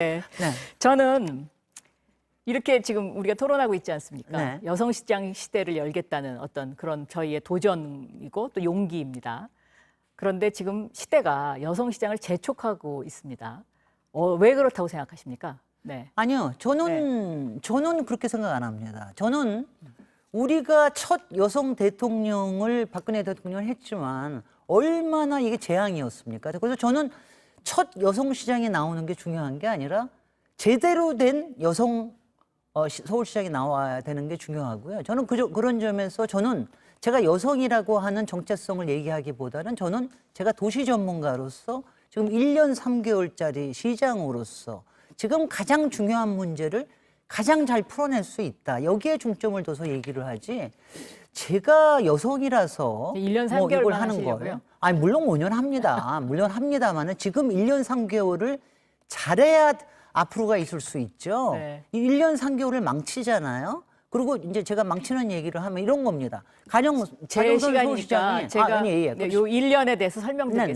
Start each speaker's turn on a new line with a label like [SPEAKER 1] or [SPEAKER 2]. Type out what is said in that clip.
[SPEAKER 1] 네.
[SPEAKER 2] 네.
[SPEAKER 1] 저는 이렇게 지금 우리가 토론하고 있지 않습니까?
[SPEAKER 2] 네.
[SPEAKER 1] 여성 시장 시대를 열겠다는 어떤 그런 저희의 도전이고 또 용기입니다. 그런데 지금 시대가 여성 시장을 재촉하고 있습니다. 어, 왜 그렇다고 생각하십니까? 네.
[SPEAKER 2] 아니요, 저는 저는 그렇게 생각 안 합니다. 저는 우리가 첫 여성 대통령을 박근혜 대통령을 했지만 얼마나 이게 재앙이었습니까? 그래서 저는 첫 여성 시장에 나오는 게 중요한 게 아니라 제대로 된 여성 어, 시- 서울시장에 나와야 되는 게 중요하고요. 저는 그, 그런 점에서 저는 제가 여성이라고 하는 정체성을 얘기하기보다는 저는 제가 도시 전문가로서 지금 1년 3개월짜리 시장으로서 지금 가장 중요한 문제를 가장 잘 풀어낼 수 있다. 여기에 중점을 둬서 얘기를 하지. 제가 여성이라서
[SPEAKER 1] 1년
[SPEAKER 2] 뭐
[SPEAKER 1] 3개월만
[SPEAKER 2] 이걸 하는? 거예요. 아니 물론 5년 합니다. 물론 합니다만은 지금 1년 3개월을 잘해야 앞으로가 있을 수 있죠.
[SPEAKER 1] 네.
[SPEAKER 2] 이 1년 3개월을 망치잖아요. 그리고 이제 제가 망치는 얘기를 하면 이런 겁니다. 가령
[SPEAKER 1] 시간이니까
[SPEAKER 2] 서울시장이
[SPEAKER 1] 제가
[SPEAKER 2] 아, 예, 예.
[SPEAKER 1] 네, 요 1년에 대해서 설명드리겠습니다.